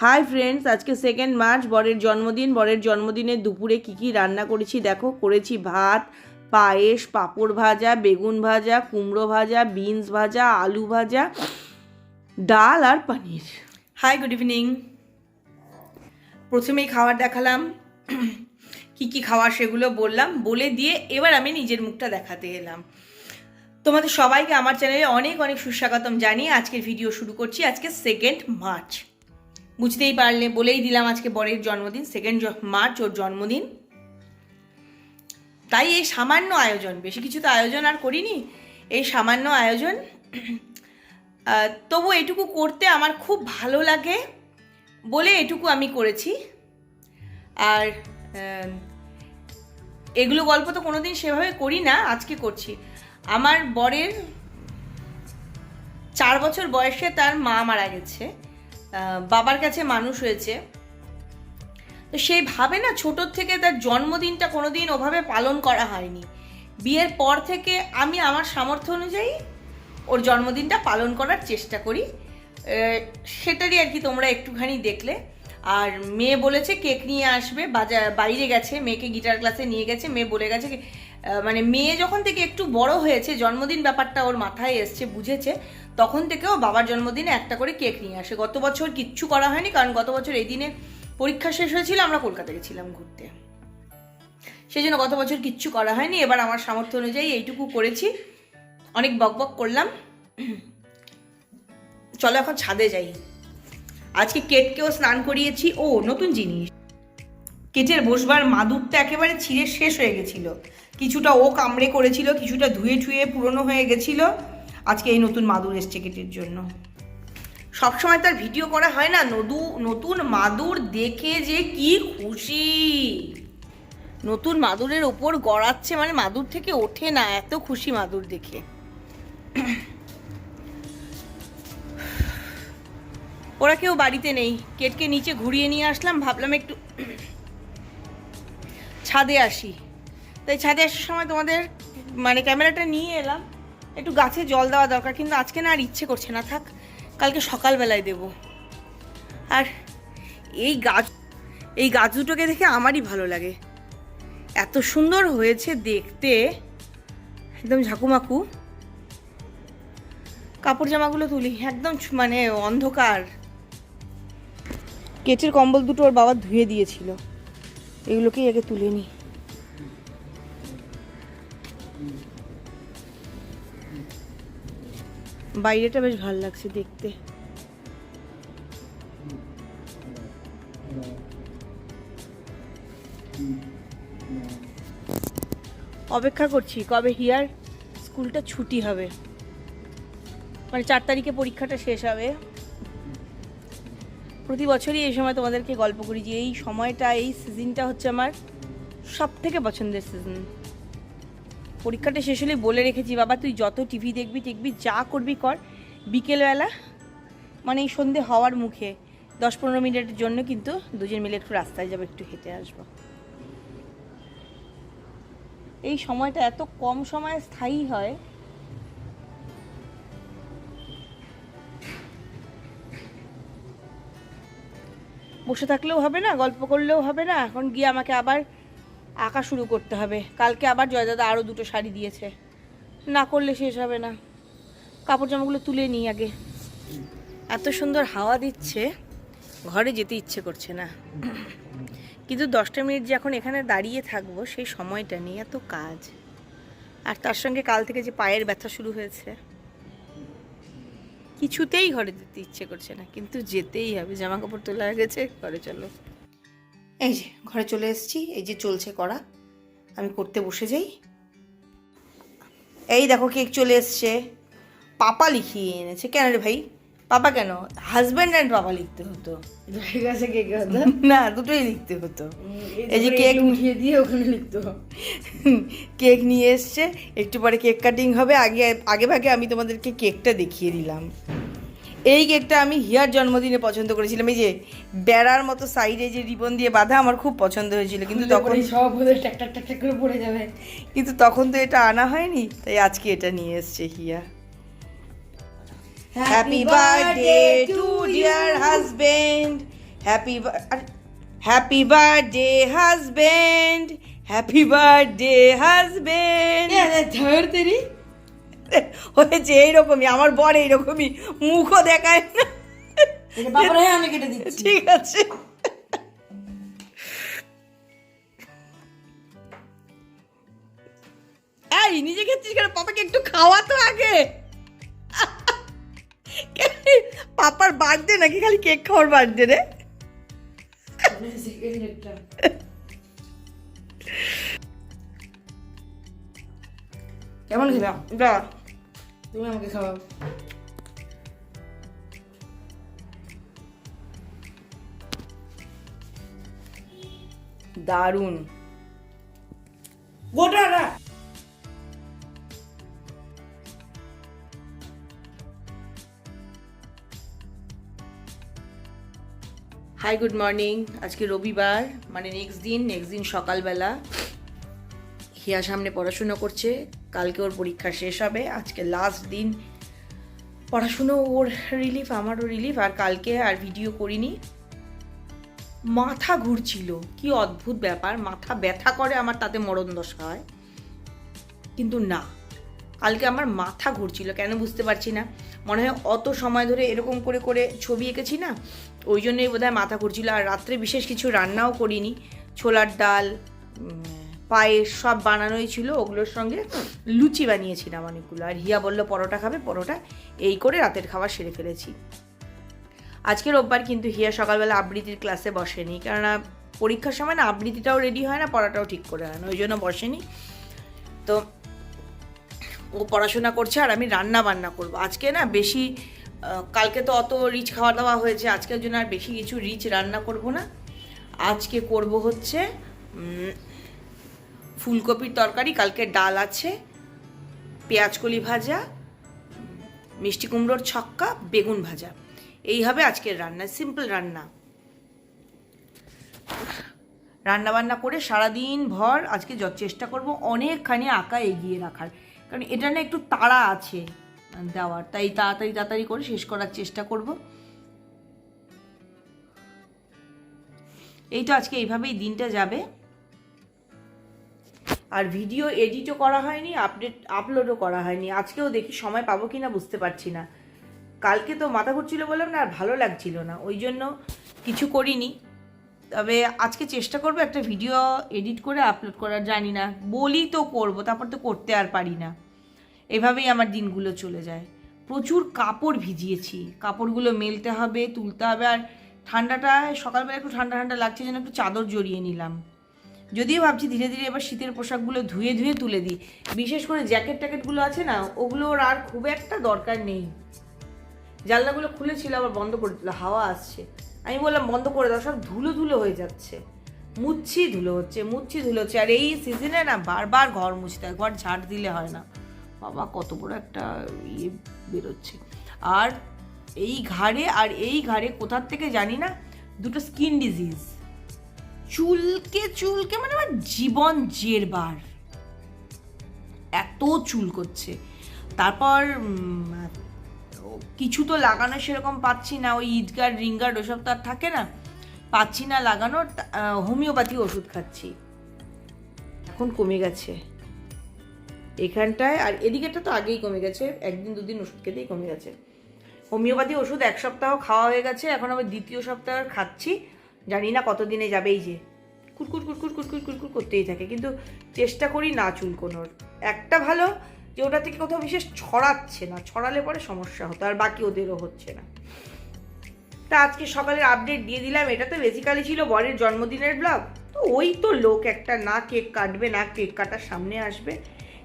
High friends আজকে second March বরের জন্মদিন। বরের জন্মদিনের দুপুরে কি কি রান্না করেছি দেখো? করেছি ভাত, পায়েস, পাঁপড় ভাজা, বেগুন ভাজা, কুমড়ো ভাজা, বিনস ভাজা, আলু ভাজা, ডাল আর পনির। হাই গুড ইভিনিং প্রথমেই খাবার দেখালাম। কি কি খাওয়া সেগুলো বললাম। বলে দিয়ে এবার আমি নিজের মুখটা দেখাতে এলাম। তোমাদের সবাইকে আমার চ্যানেলে অনেক অনেক সুস্বাগতম জানিয়ে আজকের ভিডিও শুরু করছি। আজকে সেকেন্ড মার্চ বুঝতেই পারলে, বলেই দিলাম আজকে বরের জন্মদিন সেকেন্ড মার্চ ওর জন্মদিন। তাই এই সামান্য আয়োজন, বেশি কিছু তো আয়োজন আর করিনি, এই সামান্য আয়োজন তবু এটুকু করতে আমার খুব ভালো লাগে বলে এটুকু আমি করেছি। আর এগুলো গল্প তো কোনোদিন সেভাবে করি না, আজকে করছি। আমার বরের চার বছর বয়সে তার মা মারা গেছে। বাবার কাছে মানুষ হয়েছে। তো সেই ভাবে না ছোটোর থেকে তার জন্মদিনটা কোনোদিন ওভাবে পালন করা হয়নি। বিয়ের পর থেকে আমি আমার সামর্থ্য অনুযায়ী ওর জন্মদিনটা পালন করার চেষ্টা করি। সেটারই আর কি তোমরা একটুখানি দেখলে। আর মেয়ে বলেছে কেক নিয়ে আসবে বাজার বাইরে গেছে, মেয়েকে গিটার ক্লাসে নিয়ে গেছে, মেয়ে বলে গেছে মানে মেয়ে যখন থেকে একটু বড় হয়েছে, জন্মদিন ব্যাপারটা ওর মাথায় এসছে, বুঝেছে তখন থেকেও বাবার জন্মদিনে একটা করে কেক নিয়ে আসে। গত বছর কিচ্ছু করা হয়নি, কারণ গত বছর এই দিনে পরীক্ষা শেষ হয়েছিল, আমরা কলকাতা গেছিলাম ঘুরতে। সেই জন্য গত বছর কিচ্ছু করা হয়নি, এবার আমার সামর্থ্য অনুযায়ী এইটুকু করেছি। অনেক বকবক করলাম। চলো এখন ছাদে যাই। আজকে কেটকেও স্নান করিয়েছি। ও, নতুন জিনিস। কেটের বসবার মাদুরটা একেবারে ছিঁড়ে শেষ হয়ে গেছিল। কিছুটা ও কামড়ে করেছিল, কিছুটা ধুয়ে ঠুয়ে পুরনো হয়ে গেছিল। আজকে এই নতুন মাদুর এসছে কেটের জন্য। সবসময় তার ভিডিও করা হয় না, নদু, নতুন মাদুর দেখে যে কি খুশি। নতুন মাদুরের ওপর গড়াচ্ছে মানে মাদুর থেকে ওঠে না, এত খুশি মাদুর দেখে। ওরা কেউ বাড়িতে নেই, কেটকে নিচে ঘুরিয়ে নিয়ে আসলাম, ভাবলাম একটু ছাদে আসি। তাই ছাদে আসার সময় তোমাদের মানে ক্যামেরাটা নিয়ে এলাম। একটু গাছে জল দেওয়া দরকার, কিন্তু আজকে না আর ইচ্ছে করছে না। থাক, কালকে সকালবেলায় দেব। আর এই গাছ এই গাছ দুটোকে দেখে আমারই ভালো লাগে। এত সুন্দর হয়েছে দেখতে, একদম ঝাকুমাকু। কাপড় জামাগুলো তুলি, একদম মানে অন্ধকার। কেচের কম্বল দুটো ওর বাবা ধুয়ে দিয়েছিল। এগুলোকেই আগে তুলে নি। বাইরেটা বেশ ভালো লাগছে দেখতে। অপেক্ষা করছি, কবে হিয়ার স্কুলটা ছুটি হবে। মানে চার তারিখে পরীক্ষাটা শেষ হবে। প্রতি বছরই এই সময় তোমাদেরকে গল্প করি যে এই সময়টা, এই সিজনটা হচ্ছে আমার সব থেকে পছন্দের সিজন পরীক্ষাটা শেষ হলে বলে রেখেছি, বাবা, তুই যত টিভি দেখবি দেখবি যা করবি কর। বিকেলবেলা মানে এই সন্ধে হওয়ার মুখে, দশ পনেরো মিনিটের জন্য কিন্তু দুজন মিলে একটু রাস্তায় যাব, একটু হেঁটে আসব। এই সময়টা এত কম সময়ে স্থায়ী হয়। বসে থাকলেও হবে না, গল্প করলেও হবে না, এখন গিয়ে আমাকে আবার আঁকা শুরু করতে হবে। কালকে আবার জয়দাদা আরও দুটো শাড়ি দিয়েছে। না করলে শেষ হবে না। কাপড় জামাগুলো তুলে নিই আগে। এত সুন্দর হাওয়া দিচ্ছে, ঘরে যেতে ইচ্ছে করছে না। কিন্তু দশটা মিনিট যে এখন এখানে দাঁড়িয়ে থাকব, সেই সময়টা নেই এত কাজ। আর তার সঙ্গে কাল থেকে যে পায়ের ব্যথা শুরু হয়েছে, কিছুতেই ঘরে যেতে ইচ্ছে করছে না। কিন্তু যেতেই হবে জামা কাপড় তোলা গেছে, ঘরে চলো। এই যে ঘরে চলে এসেছি এই যে চলছে করা। আমি করতে বসে যাই। এই দেখো কেক চলে এসছে। পাপা লিখিয়ে এনেছে। কেন রে ভাই? পাপা কেন? হাজব্যান্ড অ্যান্ড পাপা লিখতে হতো। ঠিক আছে কে কে হতো না দুটোই লিখতে হতো। এই যে কেক উঠিয়ে দিয়ে ওখানে লিখতো কেক নিয়ে এসছে। একটু পরে কেক কাটিং হবে। আগে আগে ভাগে আমি তোমাদেরকে কেকটা দেখিয়ে দিলাম। এই কেকটা আমি হিয়ার জন্মদিনে পছন্দ করেছিলাম। এই যে বেড়ার মতো সাইডে যে রিবন দিয়ে বাঁধা আমার খুব পছন্দ হয়েছিল। কিন্তু তখন সব করে পড়ে যাবে। কিন্তু তখন তো এটা আনা হয়নি তাই আজকে এটা নিয়ে এসছে Hiya. Happy birthday to dear husband happy happy birthday husband happy birthday husband ধর তেরি। হয়েছে এইরকমই আমার বর এইরকমই মুখও দেখায় না। আমি কেটে দিচ্ছি। ঠিক আছে। এই নিজে খেয়েছিস কেন? পাপাকে একটু খাওয়া তো আগে। পাপার বার্থডে নাকি? খালি কেক খাওয়ার বার্থডে রে। কেমন খেলাম তুমি আমাকে খাওয়াও। দারুণ। হাই গুড মর্নিং আজকে রবিবার মানে নেক্সট দিন নেক্সট দিন সকালবেলা। হিয়া সামনে পড়াশুনো করছে। কালকে ওর পরীক্ষা শেষ হবে, আজকে লাস্ট দিন। পড়াশুনো ওর রিলিফ আমারও রিলিফ আর কালকে আর ভিডিও করিনি। মাথা ঘুরছিল, কি অদ্ভুত ব্যাপার, মাথা ব্যথা করে আমার তাতে মরণ দশা হয়। কিন্তু না, কালকে আমার মাথা ঘুরছিল, কেন বুঝতে পারছি না। মনে হয় অত সময় ধরে এরকম করে করে ছবি এঁকেছি না, ওই জন্যই বোধহয় মাথা ঘুরছিল। আর রাত্রে বিশেষ কিছু রান্নাও করিনি, ছোলার ডাল পায়েস সব বানানোই ছিল ওগুলোর সঙ্গে। লুচি বানিয়েছিলাম অনেকগুলো। আর হিয়া বলল, পরোটা খাবে, পরোটা। এই করে রাতের খাবার সেরে ফেলেছি। আজকে রোববার কিন্তু হিয়া সকালবেলা আবৃত্তির ক্লাসে বসেনি। কেননা পরীক্ষার সময় না আবৃত্তিটাও রেডি হয় না, পড়াটাও ঠিক করে হয় না। ওই জন্য বসেনি। তো ও পড়াশোনা করছে আর আমি রান্না বান্না করব। আজকে না বেশি কালকে তো অত রিচ খাওয়া দাওয়া হয়েছে, আজকের জন্য আর বেশি কিছু রিচ রান্না করব না। আজকে করব হচ্ছে ফুলকপির তরকারি, কালকে ডাল আছে পেঁয়াজকলি ভাজা, মিষ্টি কুমড়োর ছক্কা, বেগুন ভাজা। এই হবে আজকের রান্না, সিম্পল রান্না। রান্না বান্না করে সারাদিন ভর আজকে যত চেষ্টা করব, অনেকখানি আঁকা এগিয়ে রাখার। কারণ এটা না একটু তাড়া আছে দেওয়ার, তাই তাড়াতাড়ি তাড়াতাড়ি করে শেষ করার চেষ্টা করব। এই তো আজকে এইভাবেই দিনটা যাবে। আর ভিডিও এডিটও করা হয়নি আপডেট আপলোডও করা হয়নি। আজকেও দেখি সময় পাবো কি না বুঝতে পারছি না। কালকে তো মাথা ঘুরছিল বললাম না, আর ভালো লাগছিল না। ওই জন্য কিছু করিনি। তবে আজকে চেষ্টা করব একটা ভিডিও এডিট করে আপলোড করার, জানি না। বলি তো করব, তারপর তো করতে আর পারি না। এভাবেই আমার দিনগুলো চলে যায়। প্রচুর কাপড় ভিজিয়েছি। কাপড়গুলো মেলতে হবে, তুলতে হবে, আর ঠান্ডাটা, সকালবেলা একটু ঠান্ডা ঠান্ডা লাগছে যেন একটু চাদর জড়িয়ে নিলাম। যদিও ভাবছি ধীরে ধীরে এবার শীতের পোশাকগুলো ধুয়ে ধুয়ে তুলে দিই। বিশেষ করে জ্যাকেট ট্যাকেটগুলো আছে না ওগুলোর আর খুব একটা দরকার নেই। জানলাগুলো খুলেছিল, আবার বন্ধ করে দিল, হাওয়া আসছে। আমি বললাম, বন্ধ করে দাও, সব ধুলো ধুলো হয়ে যাচ্ছে। মুচ্ছি ধুলো হচ্ছে, মুচ্ছি ধুলো হচ্ছে। আর এই সিজনে না বারবার ঘর মুছতে হয়, ঘর ঝাড় দিলে হয় না। বাবা, কত বড় একটা ইয়ে বেরোচ্ছে। আর এই ঘাড়ে, আর এই ঘাড়ে কোথার থেকে জানি না, দুটো স্কিন ডিজিজ চুলকে চুলকে মানে আমার জীবন জেরবার এত চুল করছে। তারপর কিছু তো লাগানো সেরকম পাচ্ছি না, ওই ঈদগার, রিঙ্গার ওসব তো আর থাকে না। পাচ্ছি না লাগানোর হোমিওপ্যাথি ওষুধ খাচ্ছি। এখন কমে গেছে। এখানটায়, আর এদিকেটা তো আগেই কমে গেছে, একদিন দুদিন ওষুধ খেতেই কমে গেছে। হোমিওপ্যাথি ওষুধ এক সপ্তাহ খাওয়া হয়ে গেছে, এখন আবার দ্বিতীয় সপ্তাহ খাচ্ছি। জানি না কতদিনে যাবেই যে। কুটকুট কুরকুর কুরকুর কুরকুর করতেই থাকে। কিন্তু চেষ্টা করি না চুলকোনোর। একটা ভালো যে ওটা থেকে কোথাও বিশেষ ছড়াচ্ছে না। ছড়ালে পরে সমস্যা হতো, আর বাকি ওদেরও হচ্ছে না। তা আজকে সকালের আপডেট দিয়ে দিলাম। এটা তো বেসিক্যালি ছিল বরের জন্মদিনের ব্লগ তো ওই তো লোক একটা না কেক কাটবে, না কেক কাটার সামনে আসবে।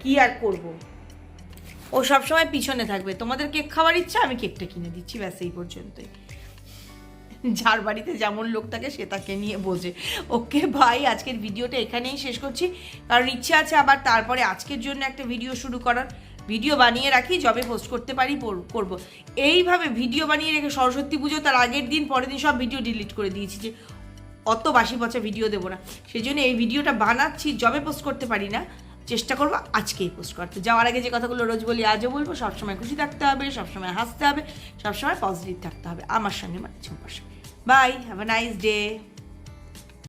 কি আর করব? ও সবসময় পিছনে থাকবে। তোমাদের কেক খাওয়ার ইচ্ছা, আমি কেকটা কিনে দিচ্ছি, ব্যাস এই পর্যন্তই। যার বাড়িতে যেমন লোক থাকে সে তাকে নিয়ে বোঝে। ওকে ভাই, আজকের ভিডিওটা এখানেই শেষ করছি। কারণ ইচ্ছে আছে আবার তারপরে আজকের জন্য একটা ভিডিও শুরু করার। ভিডিও বানিয়ে রাখি যবে পোস্ট করতে পারি করব। এইভাবে ভিডিও বানিয়ে রেখে সরস্বতী পুজো, তার আগের দিন, পরের দিন সব ভিডিও ডিলিট করে দিয়েছি যে অত বাসি পচা ভিডিও দেবো না। সেই জন্য এই ভিডিওটা বানাচ্ছি যবে পোস্ট করতে পারি না। চেষ্টা করব আজকেই পোস্ট করতে যাওয়ার আগে যে কথাগুলো রোজ বলি, আজও বলব, সবসময় খুশি থাকতে হবে, সবসময় হাসতে হবে, সবসময় পজিটিভ থাকতে হবে। আমার সঙ্গে মানে ঝুম্পার সঙ্গে। Bye have a nice day